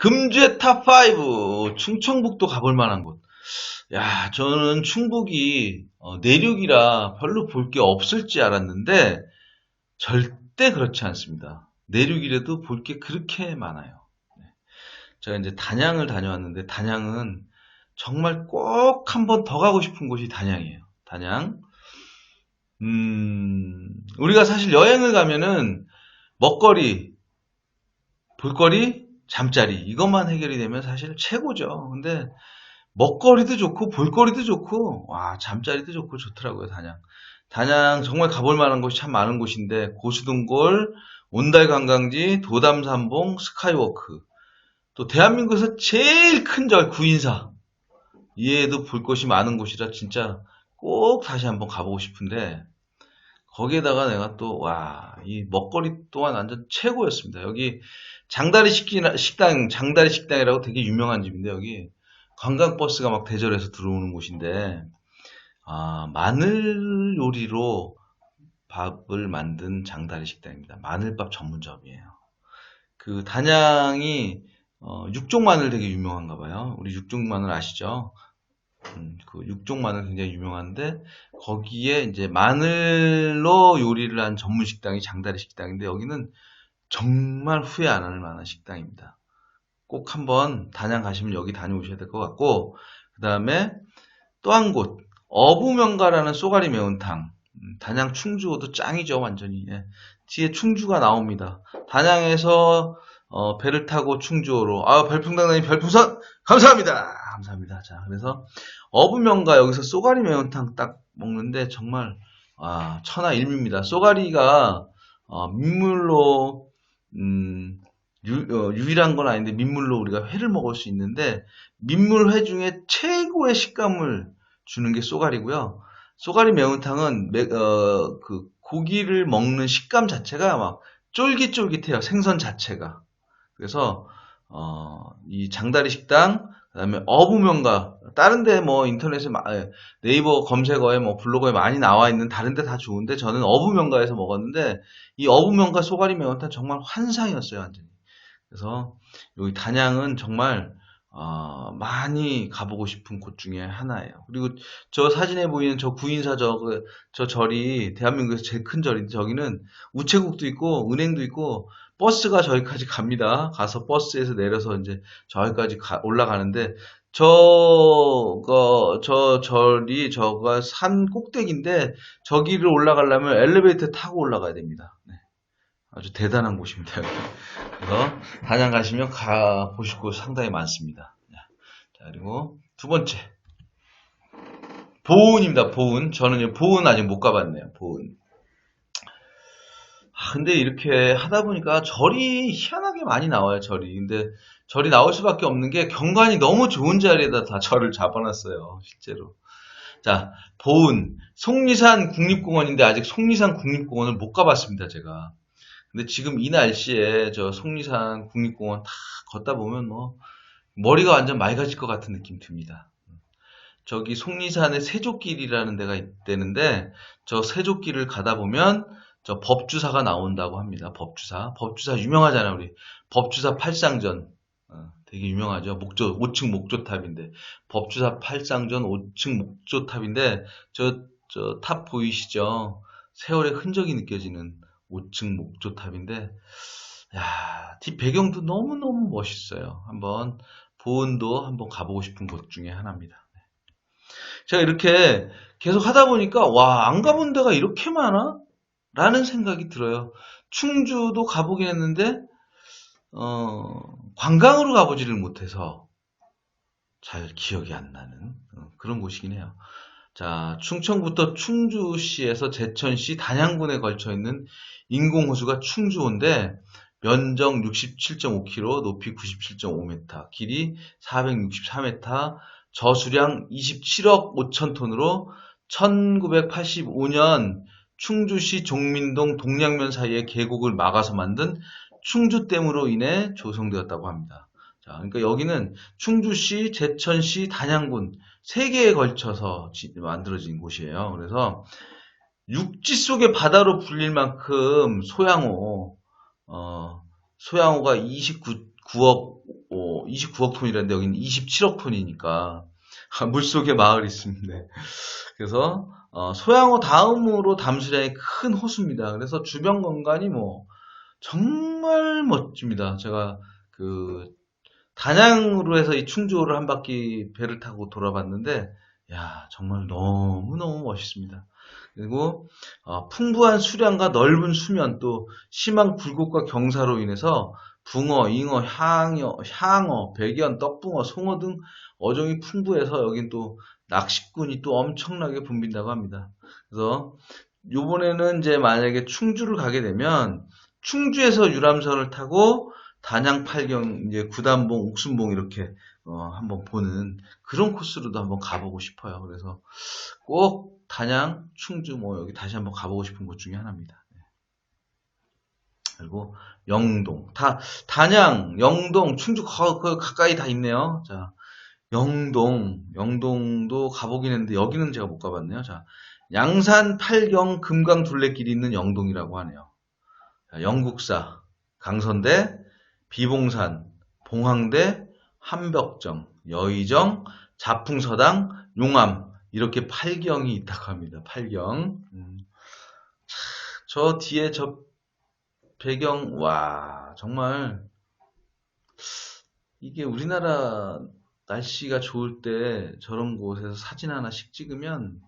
금주의 탑5 충청북도 가볼 만한 곳. 야, 저는 충북이 어, 내륙이라 별로 볼 게 없을지 알았는데 절대 그렇지 않습니다. 내륙이라도 볼 게 그렇게 많아요. 네. 제가 이제 단양을 다녀왔는데 단양은 정말 꼭 한 번 더 가고 싶은 곳이 단양이에요. 단양. 음, 우리가 사실 여행을 가면은 먹거리, 볼거리, 잠자리 이것만 해결이 되면 사실 최고죠. 근데 먹거리도 좋고 볼거리도 좋고 와 잠자리도 좋고 좋더라고요 단양. 단양 정말 가볼 만한 곳이 참 많은 곳인데 고수동골, 온달 관광지, 도담산봉, 스카이워크 또 대한민국에서 제일 큰 절 구인사 이에도 볼 곳이 많은 곳이라 진짜 꼭 다시 한번 가보고 싶은데 거기에다가 내가 또, 와, 이 먹거리 또한 완전 최고였습니다. 여기 장다리 식당, 장다리 식당이라고 되게 유명한 집인데, 여기 관광버스가 막 대절해서 들어오는 곳인데, 아, 마늘 요리로 밥을 만든 장다리 식당입니다. 마늘밥 전문점이에요. 그 단양이 어, 육종 마늘 되게 유명한가 봐요. 우리 육종 마늘 아시죠? 음, 그 육종 마늘 굉장히 유명한데 거기에 이제 마늘로 요리를 한 전문 식당이 장다리 식당인데 여기는 정말 후회 안 할 만한 식당입니다. 꼭 한번 단양 가시면 여기 다녀오셔야 될 것 같고 그 다음에 또 한 곳 어부명가라는 쏘가리 매운탕 음, 단양 충주도 짱이죠 완전히 예. 뒤에 충주가 나옵니다. 단양에서 어, 배를 타고 충주로 아 별풍당당님 별풍선 감사합니다. 감사합니다. 자 그래서 어부명가 여기서 쏘가리 매운탕 딱 먹는데 정말 아, 천하 일미입니다. 쏘가리가 어, 민물로 음, 유, 어, 유일한 건 아닌데 민물로 우리가 회를 먹을 수 있는데 민물 회 중에 최고의 식감을 주는 게 쏘가리고요. 쏘가리 매운탕은 매, 어, 그 고기를 먹는 식감 자체가 막 쫄깃쫄깃해요. 생선 자체가. 그래서 어, 이 장다리 식당 그다음에 어부명가 다른 데 뭐 인터넷에 마- 예, 네이버 검색어에 뭐 블로그에 많이 나와 있는 다른 데 다 좋은데 저는 어부명가에서 먹었는데 이 어부명가 소가리 매운탕 정말 환상이었어요 완전히. 그래서 여기 단양은 정말 어, 많이 가보고 싶은 곳 중에 하나예요. 그리고 저 사진에 보이는 저 구인사 저, 그- 저 절이 대한민국에서 제일 큰 절인데 저기는 우체국도 있고 은행도 있고 버스가 저기까지 갑니다 가서 버스에서 내려서 이제 저기까지 가- 올라가는데 저거 저 절이 저가 산 꼭대기인데 저기를 올라가려면 엘리베이터 타고 올라가야 됩니다. 네. 아주 대단한 곳입니다. 그래서 단양 가시면 가 보실 곳 상당히 많습니다. 네. 자 그리고 두 번째 보은입니다. 보은 저는 보은 아직 못 가봤네요. 보은. 아, 근데 이렇게 하다 보니까 절이 희한하게 많이 나와요, 절이. 근데 절이 나올 수밖에 없는 게 경관이 너무 좋은 자리에다 다 절을 잡아놨어요, 실제로. 자, 보은, 속리산 국립공원인데 아직 속리산 국립공원을 못 가봤습니다, 제가. 근데 지금 이 날씨에 저 속리산 국립공원 다 걷다 보면 뭐, 머리가 완전 맑아질 것 같은 느낌 듭니다. 저기 속리산에 세족길이라는 데가 있다는데, 저 세족길을 가다 보면 저 법주사가 나온다고 합니다. 법주사. 법주사 유명하잖아요, 우리. 법주사 팔상전. 어, 되게 유명하죠. 목조, 5층 목조탑인데. 법주사 팔상전 5층 목조탑인데, 저, 저 탑 보이시죠? 세월의 흔적이 느껴지는 5층 목조탑인데, 야, 뒷 배경도 너무너무 멋있어요. 한번, 보은도 한번 가보고 싶은 곳 중에 하나입니다. 네. 제가 이렇게 계속 하다 보니까, 와, 안 가본 데가 이렇게 많아? 라는 생각이 들어요. 충주도 가보긴 했는데, 어, 관광으로 가보지를 못해서 잘 기억이 안 나는 어, 그런 곳이긴 해요. 자, 충청부터 충주시에서 제천시 단양군에 걸쳐 있는 인공호수가 충주호인데, 면적 67.5km, 높이 97.5m, 길이 464m, 저수량 27억 5천 톤으로 1985년 충주시 종민동 동양면 사이의 계곡을 막아서 만든 충주댐으로 인해 조성되었다고 합니다. 자, 그러니까 여기는 충주시, 제천시, 단양군 세 개에 걸쳐서 지- 만들어진 곳이에요. 그래서 육지 속의 바다로 불릴 만큼 소양호, 어, 소양호가 29 억 29억 톤이라는데 여기는 27억 톤이니까 물속에 마을이 있습니다. 그래서 어, 소양호 다음으로 담수량이 큰 호수입니다. 그래서 주변 공간이 뭐 정말 멋집니다. 제가 그 단양으로 해서 이 충주를 한 바퀴 배를 타고 돌아봤는데 야 정말 너무 너무 멋있습니다. 그리고 어, 풍부한 수량과 넓은 수면 또 심한 굴곡과 경사로 인해서 붕어, 잉어, 향어, 향어, 백연, 떡붕어, 송어 등 어종이 풍부해서 여긴 또 낚시꾼이 또 엄청나게 붐빈다고 합니다. 그래서 요번에는 이제 만약에 충주를 가게 되면 충주에서 유람선을 타고 단양 팔경 이제 구단봉, 옥순봉 이렇게 어, 한번 보는 그런 코스로도 한번 가보고 싶어요. 그래서 꼭 단양, 충주 뭐 여기 다시 한번 가보고 싶은 곳 중에 하나입니다. 네. 그리고 영동, 다 단양, 영동, 충주 가까이 다 있네요. 자, 영동, 영동도 가보긴 했는데 여기는 제가 못 가봤네요. 자, 양산 팔경 금강 둘레길이 있는 영동이라고 하네요. 자, 영국사, 강선대, 비봉산, 봉황대, 한벽정, 여의정, 자풍서당, 용암 이렇게 팔경이 있다고 합니다. 팔경. 음. 차, 저 뒤에 저 배경 와 정말 이게 우리나라 날씨가 좋을 때 저런 곳에서 사진 하나씩 찍으면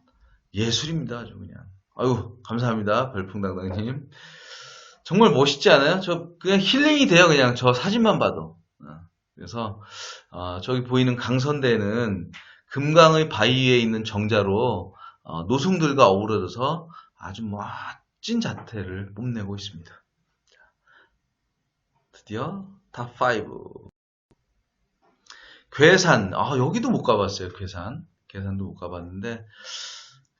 예술입니다. 아주 그냥. 아유 감사합니다. 별풍당당님. 정말 멋있지 않아요? 저 그냥 힐링이 돼요. 그냥 저 사진만 봐도. 어, 그래서 어, 저기 보이는 강선대는 금강의 바위에 있는 정자로 어, 노송들과 어우러져서 아주 멋진 자태를 뽐내고 있습니다. 자, 드디어 탑5 괴산. 아 여기도 못 가봤어요 괴산. 괴산도 못 가봤는데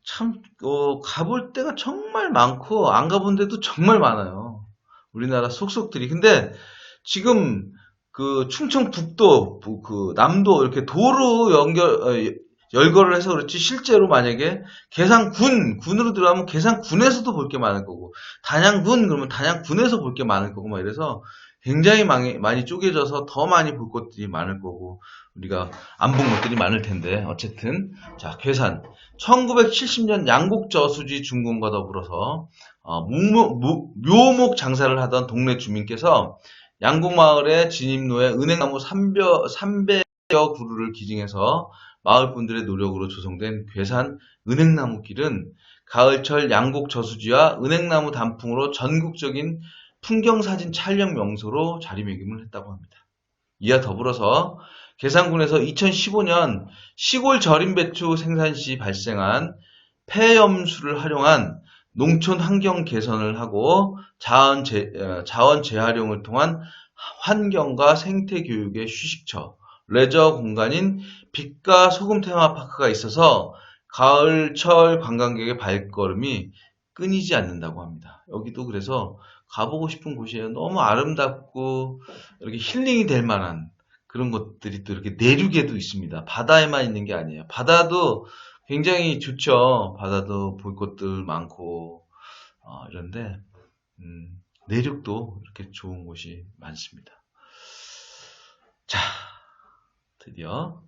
참 어, 가볼 데가 정말 많고 안 가본 데도 정말 많아요. 우리나라 속속들이. 근데 지금 그 충청북도 그 남도 이렇게 도로 연결 어, 열거를 해서 그렇지 실제로 만약에 계산군 군으로 들어가면 계산군에서도 볼 게 많을 거고 단양군 그러면 단양군에서 볼 게 많을 거고 막 이래서 굉장히 많이, 많이 쪼개져서 더 많이 볼 것들이 많을 거고 우리가 안 본 것들이 많을 텐데 어쨌든. 자 괴산. 1970년 양곡 저수지 준공과 더불어서 어, 묵- 묵- 묘목 장사를 하던 동네 주민께서 양곡마을의 진입로에 은행나무 300, 300여 그루를 기증해서 마을 분들의 노력으로 조성된 괴산 은행나무 길은 가을철 양곡 저수지와 은행나무 단풍으로 전국적인 풍경사진 촬영 명소로 자리매김을 했다고 합니다. 이와 더불어서 계산군에서 2015년 시골 절임 배추 생산 시 발생한 폐염수를 활용한 농촌 환경 개선을 하고 자원, 재, 어, 자원 재활용을 통한 환경과 생태 교육의 휴식처, 레저 공간인 빛과 소금 테마파크가 있어서 가을철 관광객의 발걸음이 끊이지 않는다고 합니다. 여기도 그래서 가보고 싶은 곳이에요. 너무 아름답고 이렇게 힐링이 될 만한 그런 것들이 또 이렇게 내륙에도 있습니다. 바다에만 있는 게 아니에요. 바다도 굉장히 좋죠. 바다도 볼 것들 많고 어, 이런데 음, 내륙도 이렇게 좋은 곳이 많습니다. 자, 드디어